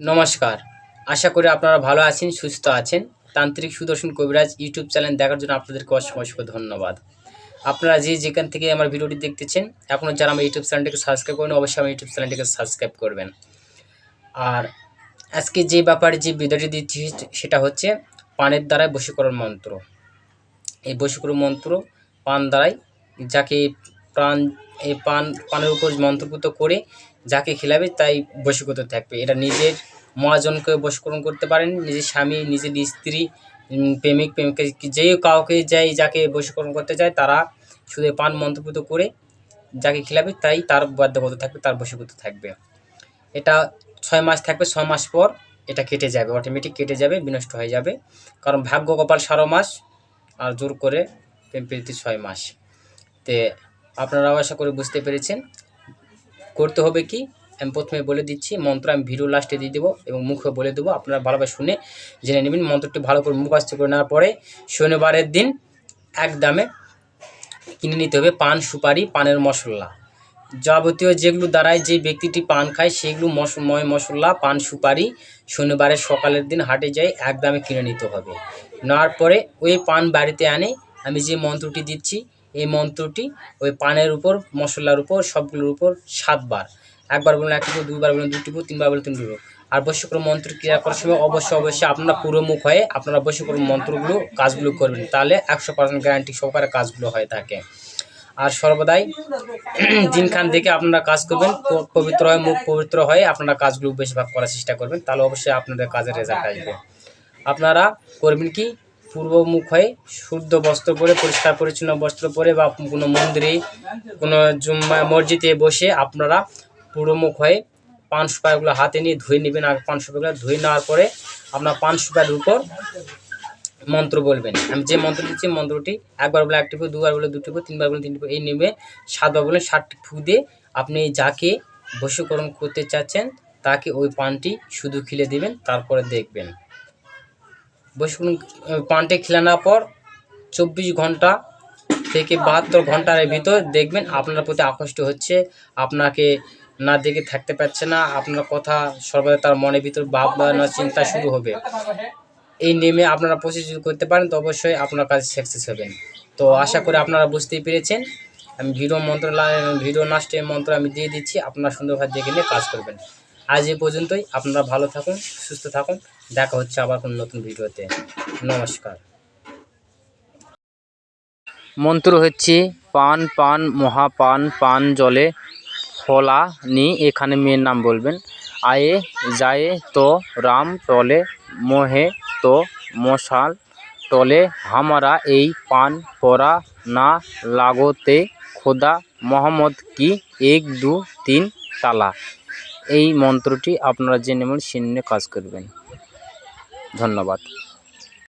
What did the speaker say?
নমস্কার। আশা করি আপনারা ভালো আছেন, সুস্থ আছেন। তান্ত্রিক সুদর্শন কবিরাজ ইউটিউব চ্যানেল দেখার জন্য আপনাদেরকে অসংখ্য ধন্যবাদ। আপনারা যে যেখান থেকে আমার ভিডিওটি দেখতেছেন এখনও যারা আমার ইউটিউব চ্যানেলটিকে সাবস্ক্রাইব করেন অবশ্যই আমার ইউটিউব চ্যানেলটিকে সাবস্ক্রাইব করবেন। আর আজকে যে ব্যাপারে যে ভিডিওটি দিচ্ছি সেটা হচ্ছে পানের দ্বারাই বশীকরণ মন্ত্র। এই বশীকরণ মন্ত্র পান দ্বারাই যাকে প্রাণ, এই পান, পানের উপর মন্ত্রপুত করে যাকে খেলাবে তাই বশীকৃত থাকবে। এটা নিজের মহাজনকে বশীকরণ করতে পারেন, নিজের স্বামী, নিজের স্ত্রী প্রেমিক, প্রেমিকা, যে কাউকে যাই যাকে বশীকরণ করতে চায়, তারা শুধু পান মন্তব্য করে যাকে খেলাবে তাই তার বাধ্যগত থাকবে, তার বশীভূত থাকবে। এটা ছয় মাস থাকবে, ছয় মাস পর এটা কেটে যাবে অটোমেটিক কেটে যাবে, বিনষ্ট হয়ে যাবে। কারণ ভাগ্য কপাল সারো মাস, আর জোর করে প্রেম প্রীতি ছয় মাস। তে আপনারাও আশা করে বুঝতে পেরেছেন। করতে হবে কি? আমি প্রথমে বলে দিচ্ছি, মন্ত্র আমি ভিডিও লাস্টে দিয়ে দেবো এবং মুখে বলে দেবো। আপনারা ভালোভাবে শুনে জেনে নেবেন, মন্ত্রটি ভালো করে মুখস্থ করে নেওয়ার পরে শনিবারের দিন এক দামে কিনে নিতে হবে পান সুপারি, পানের মশলা। যাবতীয় যেগুলো দ্বারাই যে ব্যক্তিটি পান খায়, সেগুলো মশময় মশলা, পান সুপারি শনিবারের সকালের দিন হাটে যাই এক দামে কিনে নিতে হবে। নেওয়ার পরে ওই পান বাড়িতে আনে। আমি যে মন্ত্রটি দিচ্ছি এই মন্ত্রটি ওই পানের উপর, মশলার উপর, সবগুলোর উপর সাতবার। একবার বলুন এক টিপু, দুইবার বলুন দুই টিপু, তিনবার বলুন তিন টিপু। আর বশ্যক্রম মন্ত্র ক্রিয়া করার সময় অবশ্যই অবশ্যই আপনারা পুরো মুখ হয়ে আপনারা বশ্যক্রম মন্ত্রগুলো, কাজগুলো করবেন। তাহলে একশো পার্সেন্ট গ্যারান্টি সহকারে কাজগুলো হয়ে থাকে। আর সর্বদাই দিনখান দেখে আপনারা কাজ করবেন পবিত্র হয়ে, মুখ পবিত্র হয়ে আপনারা কাজগুলো বেশিরভাগ করার চেষ্টা করবেন। তাহলে অবশ্যই আপনাদের কাজের রেজাল্ট আসবে। আপনারা করবেন কি? পূর্বমুখ হয়ে শুদ্ধ বস্ত্র পরে, পরিষ্কার পরিচ্ছন্ন বস্ত্র পরে বা কোনো মন্দিরে, কোনো জুম্মা মসজিদে বসে আপনারা পূর্বমুখ হয়ে পান সুপারিগুলো হাতে নিয়ে ধুয়ে নেবেন আর পান সুপারিগুলো ধুয়ে নেওয়ার পরে আপনার পান সুপারির উপর মন্ত্র বলবেন। আমি যে মন্ত্র দিচ্ছি, মন্ত্রটি একবার বলে একটি টিপু দুবার বলে দুটি টিপু তিনবার বলে তিন টিপু এই নেবে সাতবার বলে ষাট ফু দিয়ে আপনি যাকে বশীকরণ করতে চাচ্ছেন, তাকে ওই পানটি শুধু খিলে দিবেন, তারপরে দেখবেন। আহ, পানটি খিলানোর পর চব্বিশ ঘণ্টা থেকে বাহাত্তর ঘণ্টার ভিতর দেখবেন আপনার প্রতি আকৃষ্ট হচ্ছে আপনাকে না দেখে থাকতে পারছে না আপনার কথা সর্বদা তার মনের ভিতর ভাবনা চিন্তা শুরু হবে। এই নেমে আপনারা প্রসেস করতে পারেন তো অবশ্যই আপনার কাজ সাকসেস হবেন তো আশা করি আপনারা বুঝতেই পেরেছেন। আমি ভিডিও মন্ত্র ভিডিও লাস্টে মন্ত্র আমি দিয়ে দিচ্ছি আপনারা সুন্দরভাবে দেখে নিয়ে কাজ করবেন। আজ এই পর্যন্তই। আপনারা ভালো থাকুন, সুস্থ থাকুন। দেখা হচ্ছে আবার কোনো নতুন ভিডিওতে। নমস্কার। মন্ত্র হচ্ছে, পান পান, মহাপান, পান জলে, ফলা নি এখানে মেয়ের নাম বলবেন। আয়ে যায় তো রাম টলে, মোহে তো মশাল টলে। হামারা এই পান পরা না লাগোতে খোদা মোহাম্মদ কি এক, দু, তিন তালা? এই মন্ত্রটি আপনারা জেনে নেবেন সে কাজ করবেন। ধন্যবাদ।